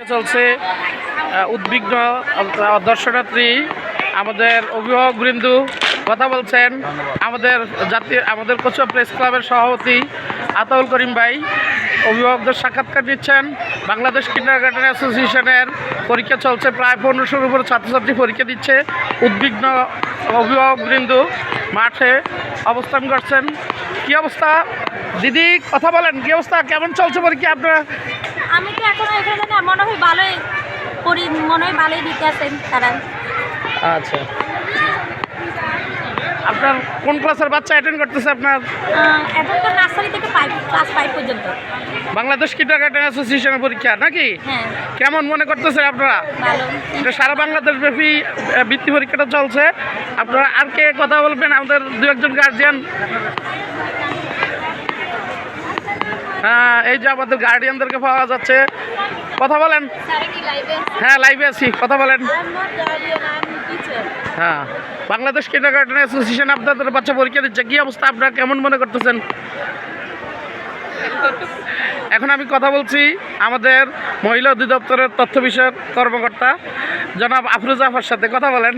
চলছে উদ্বিগ্ন দর্শনার্থী, আমাদের অভিভাবক বৃন্দু কথা বলছেন। আমাদের জাতীয়, আমাদের কোচুয়া প্রেস ক্লাবের সভাপতি আতাউল করিম ভাই অভিভাবকদের সাক্ষাৎকার নিচ্ছেন বাংলাদেশ কিন্ডার গার্ডেন অ্যাসোসিয়েশনের পরীক্ষা চলছে, প্রায় পনেরোশোর উপরে ছাত্রছাত্রী পরীক্ষা দিচ্ছে। উদ্বিগ্ন অভিভাবক বৃন্দু মাঠে অবস্থান করছেন। কি অবস্থা? দিদি, কথা বলেন, কি অবস্থা? কেমন চলছে পরীক্ষা আপনারা? আমি তো এখনও এখানে মনে হয় ভালোই পরি মনে হয় ভালোই দিতে আছেন তারা। আচ্ছা। আপনার কোন ক্লাসের বাচ্চা অ্যাটেন্ড করতেছে আপনার? এখন তো নার্সারি থেকে ফাইভ ক্লাস ফাইভ পর্যন্ত। বাংলাদেশ কিন্ডার গার্ডেন অ্যাসোসিয়েশনের পরীক্ষা নাকি? হ্যাঁ। কেমন মনে করতেছেন আপনারা? ভালো। এটা সারা বাংলাদেশ ব্যাপী বৃত্তি পরীক্ষাটা চলছে। আপনারা আর কে কথা বলবেন? আমাদের দু একজন গার্জিয়ান হ্যাঁ এই যে আমাদের গার্ডিয়ানদেরকে পাওয়া যাচ্ছে। কথা বলেন। হ্যাঁ লাইভে আছি কথা বলেন। হ্যাঁ বাংলাদেশ কিন্ডার গার্ডেন অ্যাসোসিয়েশন আপনাদের বাচ্চা পরীক্ষা দিচ্ছে। কী অবস্থা আপনারা কেমন মনে করতেছেন? এখন আমি কথা বলছি আমাদের মহিলা অধিদপ্তরের তথ্য বিষয়ক কর্মকর্তা জনাব আফরুজ জাফার সাথে। কথা বলেন।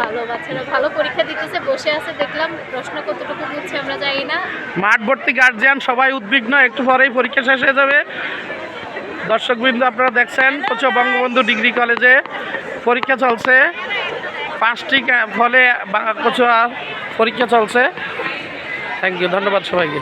ভালো বাচ্চারা ভালো পরীক্ষা দিতেছে, বসে আছে, দেখলাম প্রশ্ন কতটুকু বুঝছে, আমরা জানি না। মাঠ ভর্তি গার্জিয়ান সবাই উদ্বিগ্ন, একটু পরেই পরীক্ষা শেষ হয়ে যাবে। দর্শকবৃন্দ, আপনারা দেখছেন কোচো বঙ্গবন্ধু ডিগ্রি কলেজে পরীক্ষা চলছে। পাঁচটি ফলে কোচুয়া পরীক্ষা চলছে। থ্যাংক ইউ ধন্যবাদ সবাইকে।